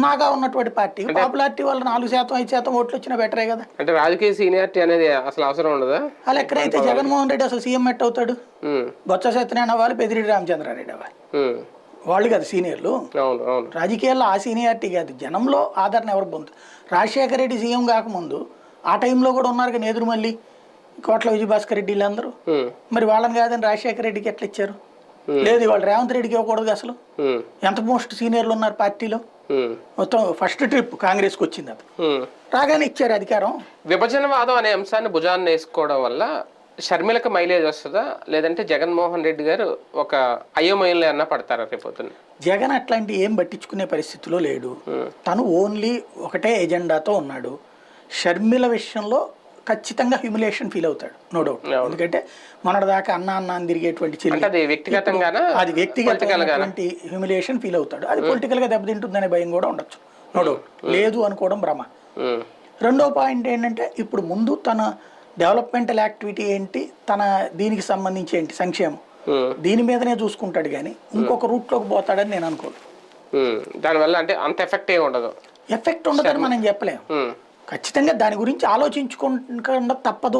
సున్నాగా ఉన్నటువంటి party. Popularity వల్ల నాలుగు శాతం ఐదు శాతం ఓట్లు వచ్చినా బెటరే కదా. అంటే రాజకీయ సీనియారిటీ అనేది అసలు అవసరం ఉండదా? అలా ఎక్కడైతే జగన్మోహన్ రెడ్డి అసలు సీఎం ఎట్ అవుతాడు బొత్స సత్యనారాయణ అవ్వాలి పెదిరెడ్డి రామచంద్రారెడ్డి అవ్వాలి వాళ్ళు కదా సీనియర్లు. రాజకీయాల్లో ఆ సీనియారిటీ కాదు. జనంలో ఆదరణ ఎవరు పొందుతుంది రాజశేఖర రెడ్డి సీఎం కాకముందు ఆ టైంలో కూడా ఉన్నారు కదా ఎదురుమల్లి కోట్ల విజయభాస్కర్ రెడ్డి వీళ్ళందరూ. మరి వాళ్ళని కాదని రాజశేఖర రెడ్డికి ఎట్లా ఇచ్చారు? లేదు వాళ్ళు రేవంత్ రెడ్డికి ఇవ్వకూడదు అసలు. ఎంత మోస్ట్ సీనియర్లు ఉన్నారు పార్టీలో? మొత్తం ఫస్ట్ ట్రిప్ కాంగ్రెస్కి వచ్చింది అది. రాగానే ఇచ్చారు అధికారం. విభజనవాదం అనే అంశాన్ని భుజాన్ని వేసుకోవడం వల్ల షర్మిలకు మైలేజ్ వస్తుందా? లేదంటే జగన్మోహన్ రెడ్డి గారు ఒక అయోమయంలో అన్నా పడతారా రేపొద్దున జగన్ అట్లాంటి ఏం పట్టించుకునే పరిస్థితిలో లేడు. తను ఓన్లీ ఒకటే ఎజెండాతో ఉన్నాడు. షర్మిల విషయంలో ఖచ్చితంగా హ్యూమిలేషన్ ఫీల్ అవుతాడు. నో డౌట్ ఎందుకంటే మొన్నటిదాకా అన్న అన్న అని తిరిగేటువంటి చెల్లి అది వ్యక్తిగతమైనటువంటి హ్యూమిలేషన్ ఫీల్ అవుతాడు. అది పొలిటికల్గా దెబ్బతింటుందనే భయం కూడా ఉండొచ్చు. నో డౌట్ లేదు అనుకోవడం భ్రమ. రెండో పాయింట్ ఏంటంటే ఇప్పుడు ముందు తన డెవలప్మెంటల్ యాక్టివిటీ ఏంటి? తన దీనికి సంబంధించి ఏంటి? సంక్షేమం. దీని మీదనే చూసుకుంటాడు కానీ ఇంకొక రూట్లోకి పోతాడని నేను అనుకోను. దానివల్ల అంటే అంత ఎఫెక్ట్ ఏమి ఉండదు. ఎఫెక్ట్ ఉండదని మనం చెప్పలేము ఖచ్చితంగా దాని గురించి ఆలోచించుకోకుండా తప్పదు.